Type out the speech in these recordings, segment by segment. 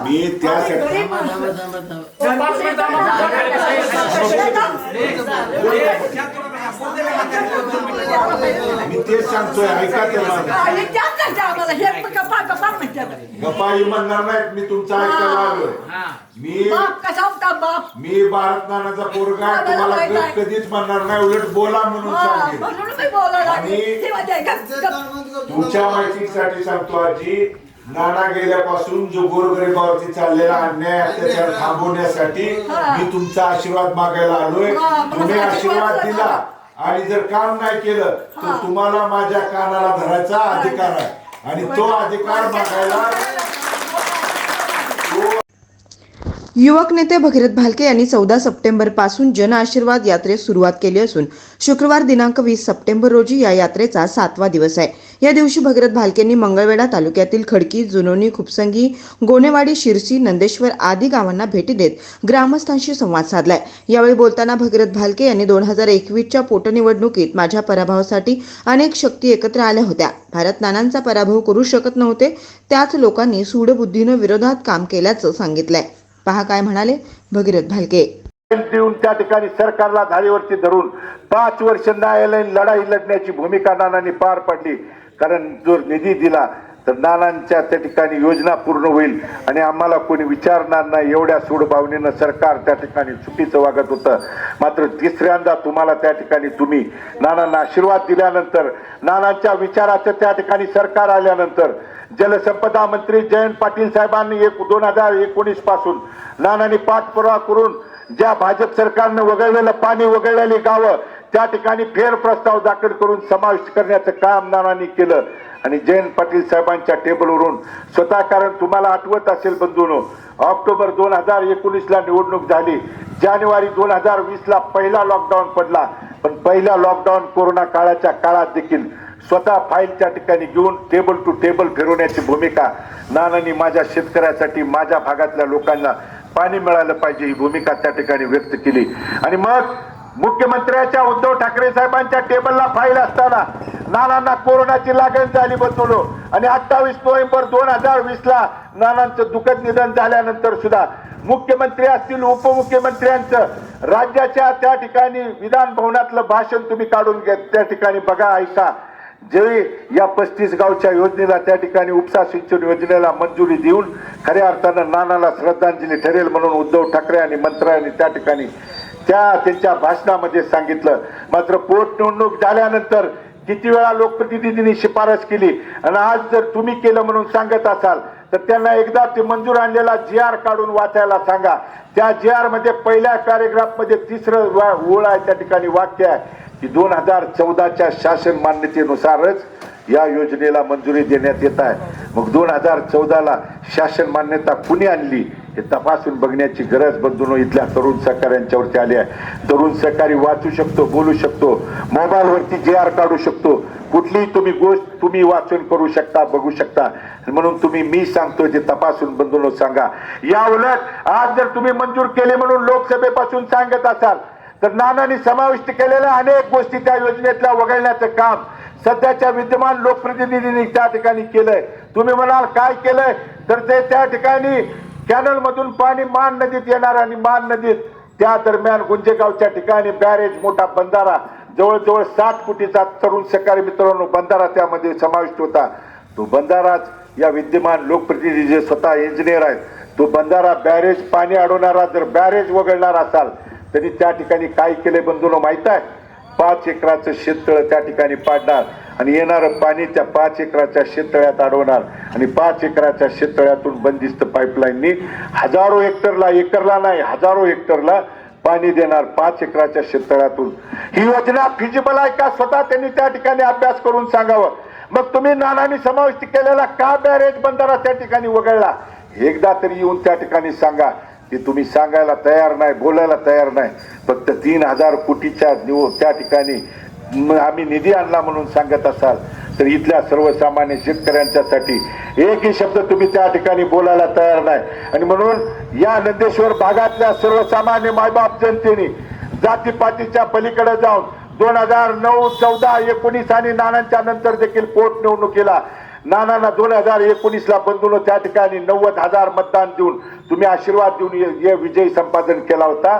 मी त्यासाठी मी तेच सांगतोय ऐका त्याला ते माझं. गप्पाही म्हणणार नाहीत मी तुमचा ऐकायला आलोय मी मी भारत नानाचा पोरगा आहे, तुम्हाला गप कधीच म्हणणार नाही उलट बोला म्हणून सांगेल तुमच्या माहितीसाठी सांगतो आजी नाना गेल्यापासून जो गोरगरिबावरती चाललेला अन्याय अत्याचार थांबवण्यासाठी मी तुमचा आशीर्वाद मागायला आलोय. तुम्ही आशीर्वाद दिला आणि जर काम नाही केलं तर तुम्हाला माझ्या कानाला धरायचा. अधिकार आहे. आणि तो अधिकार मागायला युवक नेते भगीरथ भालके यांनी चौदा सप्टेंबरपासून जन आशीर्वाद यात्रेस सुरुवात केली असून शुक्रवार दिनांक वीस सप्टेंबर रोजी या यात्रेचा सातवा दिवस आहे. या दिवशी भगीरथ भालकेंनी मंगळवेढा तालुक्यातील खडकी जुनोनी खुपसंगी गोनेवाडी शिरसी नंदेश्वर आदी गावांना भेटी देत ग्रामस्थांशी संवाद साधलाय. यावेळी बोलताना भगीरथ भालके यांनी दोन हजार एकवीसच्या पोटनिवडणुकीत माझ्या पराभवासाठी अनेक शक्ती एकत्र आल्या होत्या. भारत नानांचा पराभव करू शकत नव्हते त्याच लोकांनी सूडबुद्धीनं विरोधात काम केल्याचं सांगितलंय. पहा काय म्हणाले भगीरथ भालके. देऊन त्या ठिकाणी सरकारला धारेवरती धरून पाच वर्ष न्यायालयीन लढाई लढण्याची भूमिका नानांनी पार पाडली. कारण जो निधी दिला तर नानांच्या त्या ठिकाणी योजना पूर्ण होईल आणि आम्हाला कोणी विचारणार नाही एवढ्या सूडभावनेनं सरकार त्या ठिकाणी चुकीचं वागत होतं. मात्र तिसऱ्यांदा तुम्हाला त्या ठिकाणी तुम्ही नानांना आशीर्वाद दिल्यानंतर नानांच्या विचाराचं त्या ठिकाणी सरकार आल्यानंतर जलसंपदा मंत्री जयंत पाटील साहेबांनी एक दोन हजार एकोणीसपासून नानांनी पाठपुरावा करून ज्या भाजप सरकारनं वगळलेलं पाणी वगळलेली गावं त्या ठिकाणी फेर प्रस्ताव दाखल करून समाविष्ट करण्याचं काम नानांनी केलं. आणि जयंत पाटील साहेबांच्या टेबलवरून स्वतः कारण तुम्हाला आठवत असेल बंधूनो ऑक्टोबर दोन हजार एकोणीसला निवडणूक झाली. जानेवारी दोन हजार वीसला पहिला लॉकडाऊन पडला. पण पहिला लॉकडाऊन कोरोना काळाच्या काळात देखील स्वतः फाईल त्या ठिकाणी घेऊन टेबल टू टेबल फिरवण्याची भूमिका नानांनी माझ्या शेतकऱ्यासाठी माझ्या भागातल्या लोकांना पाणी मिळालं पाहिजे ही भूमिका त्या ठिकाणी व्यक्त केली. आणि मग मुख्यमंत्र्याच्या उद्धव ठाकरे साहेबांच्या टेबलला फाईल असताना नानांना कोरोनाची लागण झाली बसवलो. आणि अठ्ठावीस नोव्हेंबर दोन हजार वीस ला नानांचं दुःखद निधन झाल्यानंतर सुद्धा मुख्यमंत्री असतील उपमुख्यमंत्र्यांचं राज्याच्या त्या ठिकाणी विधान भवनातलं भाषण तुम्ही काढून घ्या त्या ठिकाणी बघा ऐका. जे या पस्तीस गावच्या योजनेला त्या ठिकाणी उपसा सिंचन योजनेला मंजुरी देऊन खऱ्या अर्थानं नानाला श्रद्धांजली ठरेल म्हणून उद्धव ठाकरे आणि मंत्र्यांनी त्या ठिकाणी त्या त्यांच्या भाषणामध्ये सांगितलं. मात्र पोटनिवडणूक झाल्यानंतर किती वेळा लोकप्रतिनिधींनी शिफारस केली? आणि आज जर तुम्ही केलं म्हणून सांगत असाल तर त्यांना एकदा ते मंजूर आणलेला जी आर काढून वाचायला सांगा. त्या जी आरमध्ये पहिल्या पॅरेग्राफमध्ये तिसरं ओळ आहे त्या ठिकाणी वाक्य आहे. की दोन हजार चौदाच्या शासन मान्यतेनुसारच या योजनेला मंजुरी देण्यात येत आहे. मग दोन हजार चौदाला शासन मान्यता कुणी आणली हे तपासून बघण्याची गरज बंधून इथल्या तरुण सहकाऱ्यांच्यावरती आली आहे. तरुण सहकारी वाचू शकतो बोलू शकतो मोबाईलवरती जे आर काढू शकतो. कुठलीही तुम्ही गोष्ट तुम्ही वाचून करू शकता बघू शकता. म्हणून तुम्ही मी सांगतो जे तपासून बंधून सांगा. या उलट आज जर तुम्ही मंजूर केले म्हणून लोकसभेपासून सांगत असाल तर नानांनी समाविष्ट केलेल्या अनेक गोष्टी त्या योजनेतल्या वगळण्याचं काम सध्याच्या विद्यमान लोकप्रतिनिधींनी त्या ठिकाणी केलंय. तुम्ही म्हणाल काय केलंय? तर ते त्या ठिकाणी कॅनल मधून पाणी मान नदीत येणार आणि मान नदीत त्या दरम्यान गुंजेगावच्या ठिकाणी बॅरेज मोठा बंधारा जवळजवळ सात कोटीचा तरुण सहकारी मित्रांनो बंधारा त्यामध्ये समाविष्ट होता. तो बंधाराच या विद्यमान लोकप्रतिनिधी जे स्वतः इंजिनियर आहेत. तो बंधारा बॅरेज पाणी अडवणारा जर बॅरेज वगळणार असाल तरी त्या ठिकाणी काय केले बंधून माहीत आहे? पाच एकराचं शेततळ त्या ठिकाणी पाडणार आणि येणारं पाणी त्या पाच एकराच्या शेततळ्यात अडवणार आणि पाच एकराच्या शेततळ्यातून बंदिस्त पाईपलाईननी हजारो हेक्टरला एकरला नाही हजारो हेक्टरला पाणी देणार पाच एकराच्या शेततळ्यातून. ही योजना फिजिबल आहे का? स्वतः त्यांनी त्या ठिकाणी अभ्यास करून सांगावं. मग तुम्ही नानांनी समाविष्ट केलेला का बॅरेज बंधारा त्या ठिकाणी वगळला? एकदा तरी येऊन त्या ठिकाणी सांगा. की तुम्ही सांगायला तयार नाही बोलायला तयार नाही. फक्त तीन हजार कोटीच्या निव त्या ठिकाणी आम्ही निधी आणला म्हणून सांगत असाल तर इथल्या सर्वसामान्य शेतकऱ्यांच्यासाठी एकही शब्द तुम्ही त्या ठिकाणी बोलायला तयार नाही. आणि म्हणून या नंदेश्वर भागातल्या सर्वसामान्य मायबाप जनतेने जातीपातीच्या पलीकडे जाऊन दोन हजार नऊ चौदा एकोणीस आणि नानांच्या नंतर देखील पोटनिवडणुकीला नानांना दोन हजार एकोणीसला बंधून त्या ठिकाणी नव्वद हजार मतदान देऊन तुम्ही आशीर्वाद देऊन हे- विजय संपादन केला होता.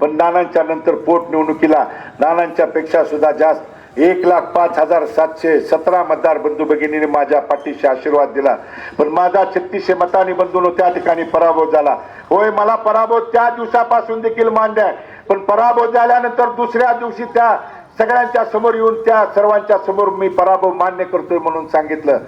पण नानांच्या नंतर पोटनिवडणुकीला नानांच्या पेक्षा सुद्धा जास्त. एक लाख पाच हजार सातशे सतरा मतदार बंधू भगिनीने माझ्या पाठीशी आशीर्वाद दिला. पण माझा छत्तीसशे मतांनी बंधून त्या ठिकाणी पराभव झाला. होय मला पराभव त्या दिवसापासून देखील मान्य आहे. पण पराभव झाल्यानंतर दुसऱ्या दिवशी त्या सगळ्यांच्या समोर येऊन त्या सर्वांच्या समोर मी पराभव मान्य करतोय म्हणून सांगितलं.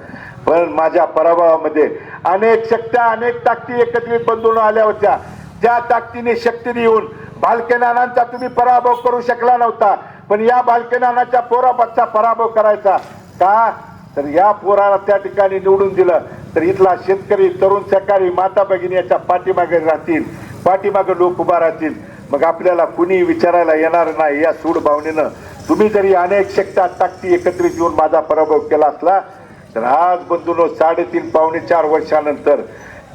पण माझ्या पराभवामध्ये अनेक शक्त्या अनेक ताकदी एकत्रित बंधून आल्या होत्या. ज्या ताकदीने शक्तीने येऊन भालकेनानांचा तुम्ही पराभव करू शकला नव्हता. पण या भालकेनानाच्या नानाच्या पराभव करायचा. का? तर या पोराला त्या ठिकाणी निवडून दिलं. तर इथला शेतकरी तरुण सहकारी माता भगिनी याच्या पाठीमागे राहतील. पाठीमागे लोक उभा राहतील. मग आपल्याला कुणी विचारायला येणार नाही या सूड भावनेनं. तुम्ही जरी अनेक शक्त्या टाकती एकत्रित येऊन माझा पराभव केला असला तर आज बंधूनो साडेतीन पावणे चार वर्षानंतर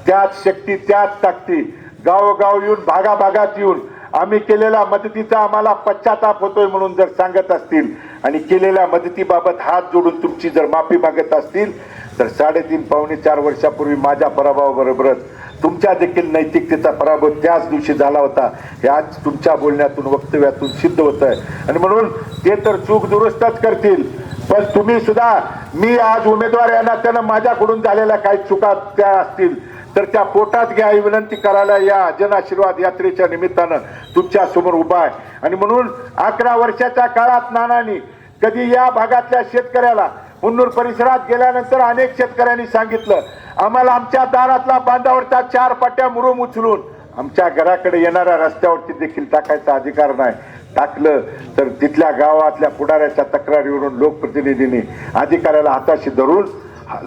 त्याच शक्ती त्याच टाकती. गावोगाव येऊन भागाभागात येऊन आम्ही केलेल्या मदतीचा आम्हाला पश्चाताप होतोय म्हणून जर सांगत असतील आणि केलेल्या मदतीबाबत हात जोडून तुमची जर माफी मागत असतील तर साडेतीन पावणे चार वर्षापूर्वी माझ्या पराभवाबरोबरच तुमच्या देखील नैतिकतेचा पराभव त्याच दिवशी झाला होता. हे आज तुमच्या बोलण्यातून वक्तव्यातून सिद्ध होत आहे आणि म्हणून ते तर चूक दुरुस्तच करतील. पण तुम्ही सुद्धा मी आज उमेदवार यांना त्यांना माझ्याकडून झालेल्या काही चुका त्या असतील. तर त्या पोटात घ्या ही विनंती करायला या जनआशीर्वाद यात्रेच्या निमित्तानं तुमच्यासमोर उभा आहे. आणि म्हणून अकरा वर्षाच्या काळात नानांनी कधी या भागातल्या शेतकऱ्याला मुन्नूर परिसरात गेल्यानंतर अनेक शेतकऱ्यांनी सांगितलं आम्हाला आमच्या दारातला बांधावरचा चार पाट्या मुरुम उचलून आमच्या घराकडे येणाऱ्या रस्त्यावरती देखील टाकायचा अधिकार नाही. टाकलं तर तिथल्या गावातल्या पुढाऱ्याच्या तक्रारीवरून लोकप्रतिनिधींनी अधिकाऱ्याला हाताशी धरून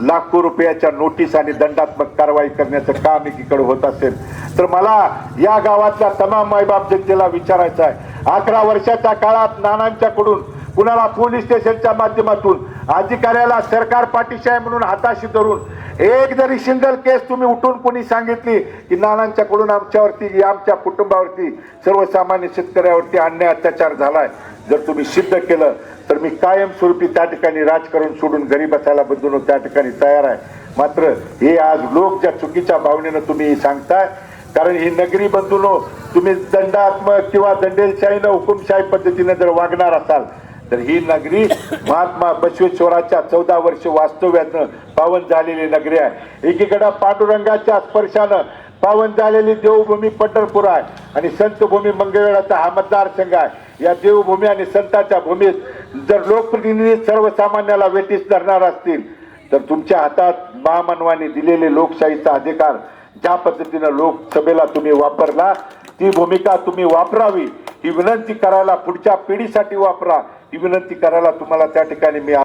लाखो रुपयाच्या नोटीस आणि दंडात्मक कारवाई करण्याचं काम एकीकडे होत असेल. तर मला या गावातल्या तमाम मायबाप जनतेला विचारायचं आहे. अकरा वर्षाच्या काळात नानांच्याकडून कुणाला पोलीस स्टेशनच्या माध्यमातून अधिकाऱ्याला सरकार पाठीशी आहे म्हणून हाताशी धरून एक जरी सिंगल केस तुम्ही उठून कोणी सांगितली की नानांच्याकडून आमच्यावरती आमच्या कुटुंबावरती सर्वसामान्य शेतकऱ्यावरती अन्याय अत्याचार झालाय. जर तुम्ही सिद्ध केलं तर मी कायमस्वरूपी त्या ठिकाणी राजकारण सोडून घरी बसायला बदलून त्या ठिकाणी तयार आहे. मात्र हे आज लोक ज्या चुकीच्या भावनेनं तुम्ही सांगताय कारण ही नगरी बंधूनो तुम्ही दंडात्मक किंवा दंडेलशाहीनं हुकुमशाही पद्धतीनं जर वागणार असाल तर ही नगरी महात्मा बसवेश्वराच्या चौदा वर्ष वास्तव्यानं पावन झालेली नगरी आहे. एकीकडे पांडुरंगाच्या स्पर्शानं पावन झालेली देवभूमी पंढरपूर आहे आणि संतभूमी मंगळवेळाचा हा मतदारसंघ आहे. या देवभूमी आणि संतांच्या भूमीत जर लोकप्रतिनिधी सर्वसामान्याला वेटीस धरणार असतील तर तुमच्या हातात महामानवाने दिलेले लोकशाहीचा अधिकार ज्या पद्धतीनं लोकसभेला तुम्ही वापरला ती भूमिका तुम्ही वापरावी. ही विनंती करायला पुढच्या पिढीसाठी वापरा. ही विनंती करायला तुम्हाला त्या ठिकाणी मी